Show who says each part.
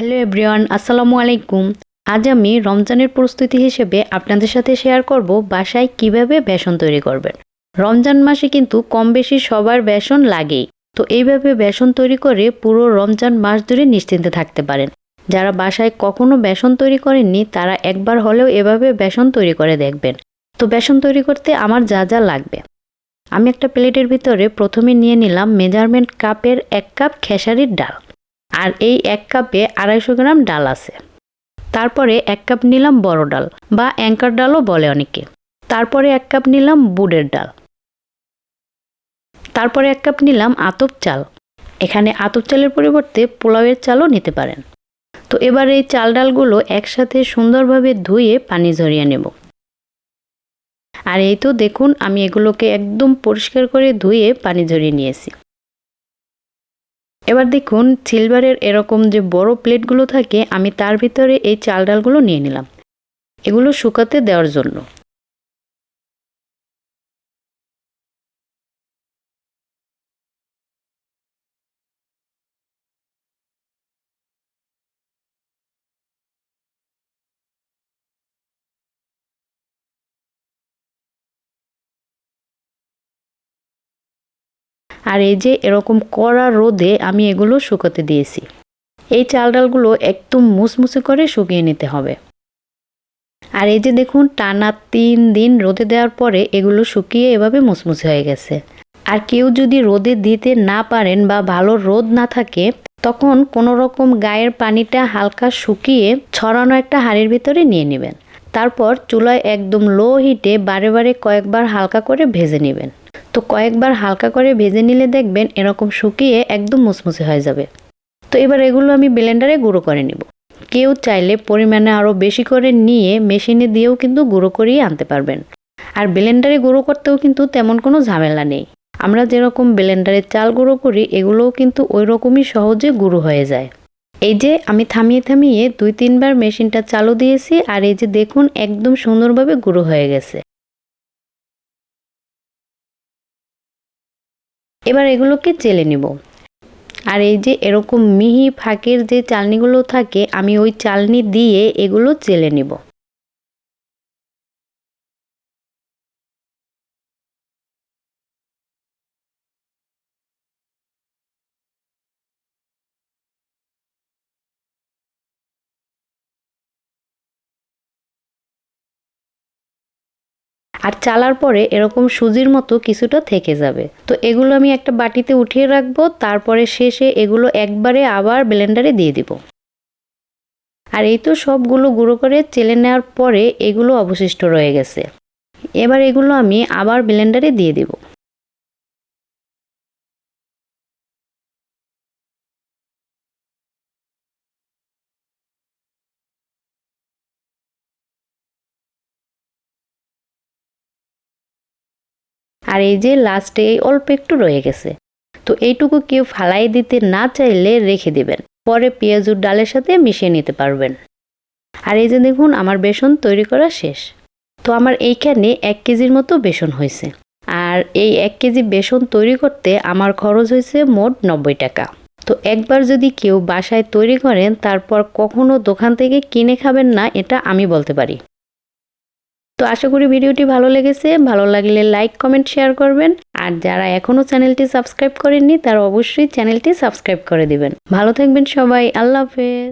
Speaker 1: Hello everyone, আসসালামু আলাইকুম। আজ আমি রমজানের প্রস্তুতি হিসেবে আপনাদের সাথে শেয়ার করব বাসায় কীভাবে বেসন তৈরি করবেন। রমজান মাসে কিন্তু কম বেশি সবার বেসন লাগেই। তো এইভাবে বেসন তৈরি করে পুরো রমজান মাস ধরে নিশ্চিন্তে থাকতে পারেন। যারা বাসায় কখনো বেসন তৈরি করেননি, তারা একবার হলেও এভাবে বেসন তৈরি করে দেখবেন। তো বেসন তৈরি করতে আমার যা যা লাগবে। আমি একটা প্লেটের ভিতরে প্রথমে নিয়ে নিলাম মেজারমেন্ট কাপের এক কাপ খেসারির ডাল। আর এই এক কাপে আড়াইশো গ্রাম ডাল আছে। তারপরে এক কাপ নিলাম বড় ডাল বা অ্যাঙ্কার ডালও বলে অনেকে। তারপরে এক কাপ নিলাম বুটের ডাল। তারপরে এক কাপ নিলাম আতপ চাল। এখানে আতপ চালের পরিবর্তে পোলাওয়ের চালও নিতে পারেন। তো এবার এই চাল ডালগুলো একসাথে সুন্দরভাবে ধুয়ে পানি ঝরিয়ে নেব। আর এই তো দেখুন, আমি এগুলোকে একদম পরিষ্কার করে ধুয়ে পানি ঝরিয়ে নিয়েছি। এবার দেখুন সিলভারের এরকম যে বড় প্লেটগুলো থাকে, আমি তার ভিতরে এই চাল ডালগুলো নিয়ে নিলাম। এগুলো শুকাতে দেওয়ার জন্য। আর এই যে এরকম কড়া রোদে আমি এগুলো শুকোতে দিয়েছি। এই চাল ডালগুলো একদম মুসমুসে করে শুকিয়ে নিতে হবে। আর এই যে দেখুন, টানা তিন দিন রোদে দেওয়ার পরে এগুলো শুকিয়ে এভাবে মুসমুসে হয়ে গেছে। আর কেউ যদি রোদে দিতে না পারেন বা ভালো রোদ না থাকে, তখন কোনো রকম গায়ের পানিটা হালকা শুকিয়ে ছড়ানো একটা হাড়ির ভিতরে নিয়ে নেবেন। তারপর চুলায় একদম লো হিটে বারে বারে কয়েকবার হালকা করে ভেজে নেবেন। তো কয়েকবার হালকা করে ভেজে নিলে দেখবেন এরকম শুকিয়ে একদম মুসমুসে হয়ে যাবে। তো এবার এগুলো আমি ব্লেন্ডারে গুঁড়ো করে নিব। কেউ চাইলে পরিমাণে আরও বেশি করে নিয়ে মেশিনে দিয়েও কিন্তু গুঁড়ো করিয়ে আনতে পারবেন। আর ব্লেন্ডারে গুঁড়ো করতেও কিন্তু তেমন কোনো ঝামেলা নেই। আমরা যেরকম ব্লেন্ডারে চাল গুঁড়ো করি, এগুলোও কিন্তু ওই রকমই সহজে গুঁড়ো হয়ে যায়। এই যে আমি থামিয়ে থামিয়ে দুই তিনবার মেশিনটা চালু দিয়েছি, আর এই যে দেখুন একদম সুন্দরভাবে গুঁড়ো হয়ে গেছে। এবার এগুলোকে চেলে নেব। আর এই যে এরকম মিহি ফাঁকের যে চালনিগুলো থাকে, আমি ওই চালনি দিয়ে এগুলো চেলে নিব। আর চালার পরে এরকম সুজির মতো কিছুটা থেকে যাবে। তো এগুলো আমি একটা বাটিতে উঠিয়ে রাখব, তারপরে শেষে এগুলো একবারে আবার ব্লেন্ডারে দিয়ে দিব। আর এই তো সবগুলো গুঁড়ো করে চেলে নেওয়ার পরে এগুলো অবশিষ্ট রয়ে গেছে। এবার এগুলো আমি আবার ব্লেন্ডারে দিয়ে দিব। আর এই যে লাস্টে এই অল্প একটু রয়ে গেছে। তো এইটুকু কেউ ফালাই দিতে না চাইলে রেখে দিবেন। পরে পেঁয়াজুর ডালের সাথে মিশিয়ে নিতে পারবেন। আর এই যে দেখুন, আমার বেসন তৈরি করা শেষ। তো আমার এইখানে এক কেজির মতো বেসন হয়েছে। আর এই এক কেজি বেসন তৈরি করতে আমার খরচ হয়েছে মোট নব্বই টাকা। তো একবার যদি কেউ বাসায় তৈরি করেন, তারপর কখনো দোকান থেকে কিনে খাবেন না, এটা আমি বলতে পারি। তো আশা করি ভিডিওটি ভালো লেগেছে। ভালো লাগলে লাইক কমেন্ট শেয়ার করবেন। আর যারা এখনও চ্যানেলটি সাবস্ক্রাইব করেননি, তারা অবশ্যই চ্যানেলটি সাবস্ক্রাইব করে দিবেন। ভালো থাকবেন সবাই। আল্লাহ হাফেজ।